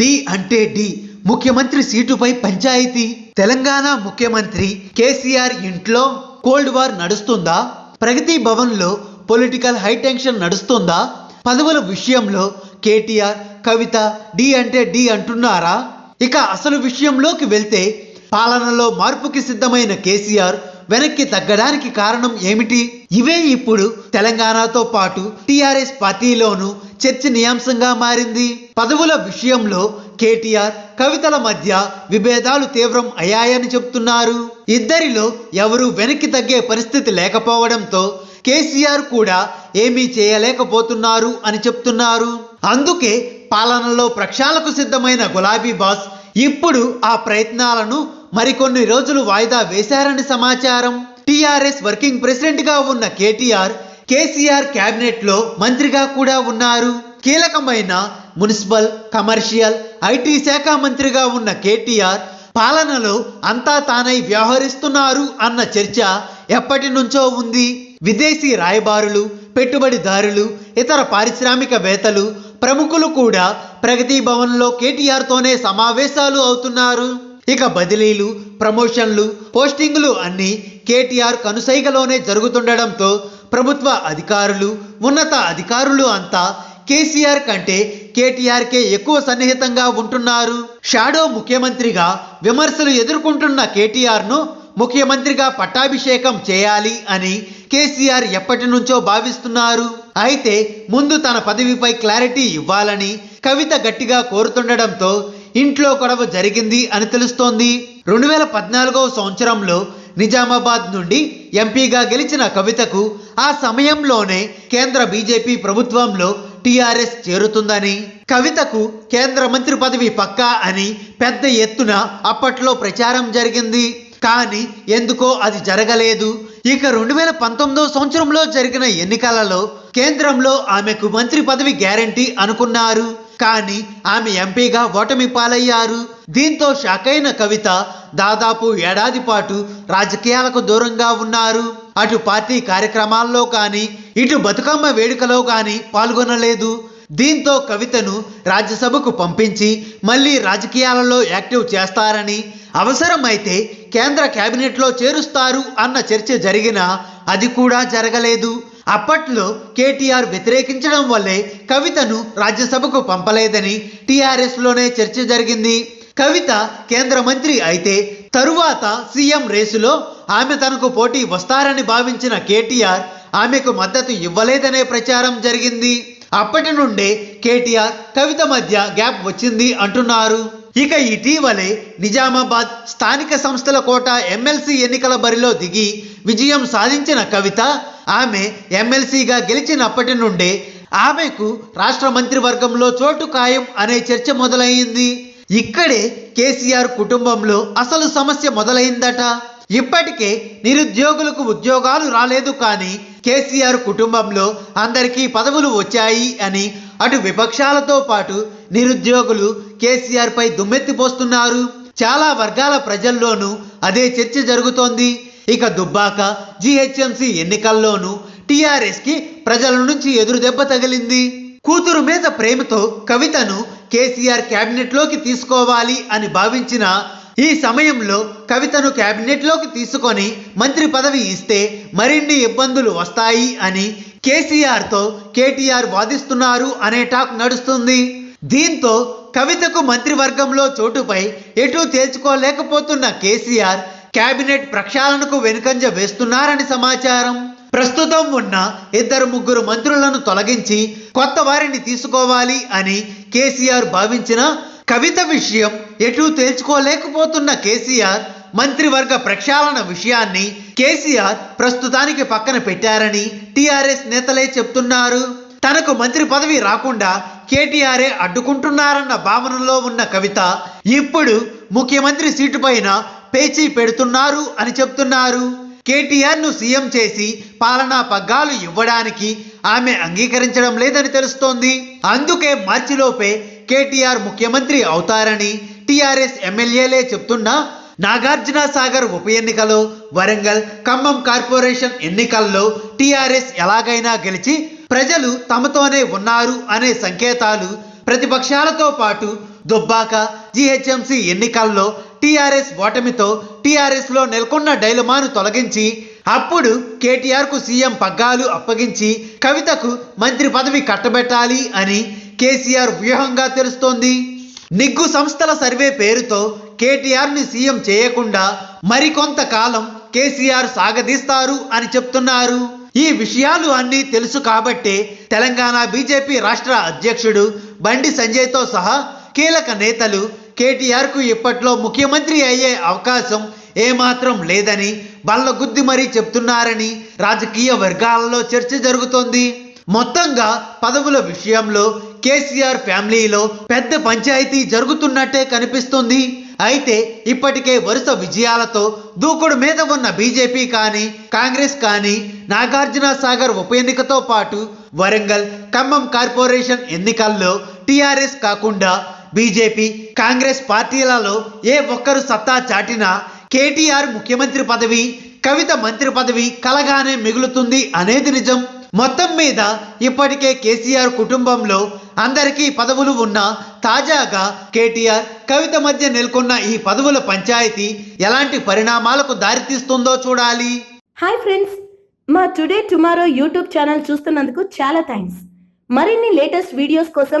D అంటే D. ముఖ్యమంత్రి సీటుపై పంచాయతీ. తెలంగాణ ముఖ్యమంత్రి కేసీఆర్ ఇంట్లో కోల్డ్ వార్ నడుస్తుందా? ప్రగతి భవన్లో పొలిటికల్ హైటెన్షన్ నడుస్తుందా? పదవుల విషయంలో కేటీఆర్ కవిత డి అంటే డి అంటున్నారా? ఇక అసలు విషయంలోకి వెళ్తే పాలనలో మార్పుకి సిద్ధమైన కేసీఆర్ వెనక్కి తగ్గడానికి కారణం ఏమిటి? ఇవే ఇప్పుడు తెలంగాణతో పాటు టిఆర్ఎస్ పార్టీలోనూ చర్చనీయాంశంగా మారింది. పదవుల విషయంలో కేటీఆర్ కవితల మధ్య విభేదాలు తీవ్రం అయ్యాయని చెప్తున్నారు. ఇద్దరిలో ఎవరు వెనక్కి తగ్గే పరిస్థితి లేకపోవడంతో కేసీఆర్ కూడా ఏమీ చేయలేకపోతున్నారు అని చెప్తున్నారు. అందుకే పాలనలో ప్రక్షాళకు సిద్ధమైన గులాబీ బాస్ ఇప్పుడు ఆ ప్రయత్నాలను మరికొన్ని రోజులు వాయిదా వేశారని సమాచారం. టీఆర్ఎస్ వర్కింగ్ ప్రెసిడెంట్గా ఉన్న కేటీఆర్ కేసీఆర్ కేబినెట్లో మంత్రిగా కూడా ఉన్నారు. కీలకమైన మున్సిపల్ కమర్షియల్ ఐటీ శాఖ మంత్రిగా ఉన్న కేటీఆర్ పాలనలో అంతా తానై వ్యవహరిస్తున్నారు అన్న చర్చ ఎప్పటి నుంచో ఉంది. విదేశీ రాయబారులు పెట్టుబడిదారులు ఇతర పారిశ్రామికవేత్తలు ప్రముఖులు కూడా ప్రగతి భవన్లో కేటీఆర్తోనే సమావేశాలు అవుతున్నారు. ఇక బదిలీలు ప్రమోషన్లు పోస్టింగులు అన్నీ కేటీఆర్ కనుసైగలోనే జరుగుతుండడంతో ప్రభుత్వ అధికారులు ఉన్నత అధికారులు అంతా కేసీఆర్ కంటే కేటీఆర్కే ఎక్కువ సన్నిహితంగా ఉంటున్నారు. షాడో ముఖ్యమంత్రిగా విమర్శలు ఎదుర్కొంటున్న కేటీఆర్ను ముఖ్యమంత్రిగా పట్టాభిషేకం చేయాలి అని కేసీఆర్ ఎప్పటి నుంచో భావిస్తున్నారు. అయితే ముందు తన పదవిపై క్లారిటీ ఇవ్వాలని కవిత గట్టిగా కోరుతుండడంతో ఇంట్లో గొడవ జరిగింది అని తెలుస్తోంది. రెండు వేల పద్నాలుగవ సంవత్సరంలో నిజామాబాద్ నుండి ఎంపీగా గెలిచిన కవితకు ఆ సమయంలోనే కేంద్ర బీజేపీ ప్రభుత్వంలో టీఆర్ఎస్ చేరుతుందని కవితకు కేంద్ర మంత్రి పదవి పక్కా అని పెద్ద ఎత్తున అప్పట్లో ప్రచారం జరిగింది. కానీ ఎందుకో అది జరగలేదు. ఇక రెండు వేల పంతొమ్మిదో సంవత్సరంలో జరిగిన ఎన్నికలలో కేంద్రంలో ఆమెకు మంత్రి పదవి గ్యారంటీ అనుకున్నారు. కానీ ఆమె ఎంపీగా ఓటమి పాలయ్యారు. దీంతో షాకైన కవిత దాదాపు ఏడాది పాటు రాజకీయాలకు దూరంగా ఉన్నారు. అటు పార్టీ కార్యక్రమాల్లో కానీ ఇటు బతుకమ్మ వేడుకలో కానీ పాల్గొనలేదు. దీంతో కవితను రాజ్యసభకు పంపించి మళ్ళీ రాజకీయాలలో యాక్టివ్ చేస్తారని అవసరమైతే కేంద్ర కేబినెట్లో చేరుస్తారు అన్న చర్చ జరిగినా అది కూడా జరగలేదు. అప్పట్లో కేటీఆర్ వ్యతిరేకించడం వల్లే కవితను రాజ్యసభకు పంపలేదని టీఆర్ఎస్లోనే చర్చ జరిగింది. కవిత కేంద్ర మంత్రి అయితే తరువాత సీఎం రేసులో ఆమె తనకు పోటీ వస్తారని భావించిన కేటీఆర్ ఆమెకు మద్దతు ఇవ్వలేదనే ప్రచారం జరిగింది. అప్పటి నుండే కేటీఆర్ కవిత మధ్య గ్యాప్ వచ్చింది అంటున్నారు. ఇక ఇటీవలే నిజామాబాద్ స్థానిక సంస్థల కోట ఎమ్మెల్సీ ఎన్నికల బరిలో దిగి విజయం సాధించిన కవిత ఆమె ఎమ్మెల్సీగా గెలిచినప్పటి నుండే ఆమెకు రాష్ట్ర మంత్రివర్గంలో చోటు ఖాయం అనే చర్చ మొదలైంది. ఇక్కడే కేసీఆర్ కుటుంబంలో అసలు సమస్య మొదలైందట. ఇప్పటికే నిరుద్యోగులకు ఉద్యోగాలు రాలేదు కానీ కేసీఆర్ కుటుంబంలో అందరికీ పదవులు వచ్చాయి అని అటు విపక్షాలతో పాటు నిరుద్యోగులు కేసీఆర్ పై దుమ్మెత్తిపోస్తున్నారు. చాలా వర్గాల ప్రజల్లోనూ అదే చర్చ జరుగుతోంది. ఇక దుబ్బాక జిహెచ్ఎంసి ఎన్నికల్లోనూ టీఆర్ఎస్కి ప్రజల నుంచి ఎదురుదెబ్బ తగిలింది. కూతురు మీద ప్రేమతో కవితను కేసీఆర్ క్యాబినెట్లోకి తీసుకోవాలి అని భావించిన ఈ సమయంలో కవితను క్యాబినెట్లోకి తీసుకొని మంత్రి పదవి ఇస్తే మరిన్ని ఇబ్బందులు వస్తాయి అని కేసీఆర్తో కేటీఆర్ వాదిస్తున్నారు అనే టాక్ నడుస్తుంది. దీంతో కవితకు మంత్రివర్గంలో చోటుపై ఎటూ తేల్చుకోలేకపోతున్న కేసీఆర్ కేబినెట్ ప్రక్షాళనకు వెనుకంజ వేస్తున్నారని సమాచారం. ప్రస్తుతం ఉన్న ఇద్దరు ముగ్గురు మంత్రులను తొలగించి కొత్త వారిని తీసుకోవాలి అని కేసీఆర్ భావించిన కవిత విషయం ఎటూ తేల్చుకోలేకపోతున్న కేసీఆర్ మంత్రివర్గ ప్రక్షాళన విషయాన్ని కేసీఆర్ ప్రస్తుతానికి పక్కన పెట్టారని టీఆర్ఎస్ నేతలే చెప్తున్నారు. తనకు మంత్రి పదవి రాకుండా కేటీఆరే అడ్డుకుంటున్నారన్న భావనలో ఉన్న కవిత ఇప్పుడు ముఖ్యమంత్రి సీటు పైన పేచీ పెడుతున్నారు అని చెప్తున్నారు. కేటీఆర్ను సీఎం చేసి పాలనా పగ్గాలు ఇవ్వడానికి ఆమె అంగీకరించడం లేదని తెలుస్తోంది. అందుకే మార్చిలోపే కేటీఆర్ ముఖ్యమంత్రి అవుతారని టీఆర్ఎస్ ఎమ్మెల్యేలే చెప్తున్నా నాగార్జున సాగర్ ఉప ఎన్నికలో వరంగల్ ఖమ్మం కార్పొరేషన్ ఎన్నికల్లో టీఆర్ఎస్ ఎలాగైనా గెలిచి ప్రజలు తమతోనే ఉన్నారు అనే సంకేతాలు ప్రతిపక్షాలతో పాటు దుబ్బాక జీహెచ్ఎంసీ ఎన్నికల్లో టీఆర్ఎస్ ఓటమితో టీఆర్ఎస్లో నెలకొన్న డైలమాను తొలగించి అప్పుడు కేటీఆర్కు సీఎం పగ్గాలు అప్పగించి కవితకు మంత్రి పదవి కట్టబెట్టాలి అని కేసీఆర్ వ్యూహంగా తెలుస్తోంది. నిగ్గు సంస్థల సర్వే పేరుతో కేటీఆర్ని సీఎం చేయకుండా మరికొంతకాలం కేసీఆర్ సాగదీస్తారు అని చెప్తున్నారు. ఈ విషయాలు అన్నీ తెలుసు కాబట్టే తెలంగాణ బీజేపీ రాష్ట్ర అధ్యక్షుడు బండి సంజయ్తో సహా కీలక నేతలు కేటీఆర్కు ఇప్పట్లో ముఖ్యమంత్రి అయ్యే అవకాశం ఏమాత్రం లేదని బల్లగుద్ది మరీ చెప్తున్నారని రాజకీయ వర్గాలలో చర్చ జరుగుతోంది. మొత్తంగా పదవుల విషయంలో కేసీఆర్ ఫ్యామిలీలో పెద్ద పంచాయతీ జరుగుతున్నట్టే కనిపిస్తుంది. అయితే ఇప్పటికే వరుస విజయాలతో దూకుడు మీద ఉన్న బీజేపీ కానీ కాంగ్రెస్ కానీ నాగార్జున సాగర్ ఉప ఎన్నికతో పాటు వరంగల్ ఖమ్మం కార్పొరేషన్ ఎన్నికల్లో టీఆర్ఎస్ కాకుండా బీజేపీ కాంగ్రెస్ పార్టీలలో ఏ ఒక్కరు సత్తా చాటినా కేటీఆర్ ముఖ్యమంత్రి పదవి కవిత మంత్రి పదవి కలగానే మిగులుతుంది అనేది నిజం. మొత్తం మీద ఇప్పటికే కేసీఆర్ కుటుంబంలో అందరికీ పదవులు ఉన్నా తాజాగా కేటీఆర్ కవిత మధ్య నెలకొన్న ఈ పదవుల పంచాయతీ ఎలాంటి పరిణామాలకు దారితీస్తుందో చూడాలి. హాయ్ ఫ్రెండ్స్ మా టుడే టుమారో యూట్యూబ్ ఛానల్ చూస్తున్నందుకు చాలా థ్యాంక్స్. మరిన్ని లేటెస్ట్ వీడియోస్ కోసం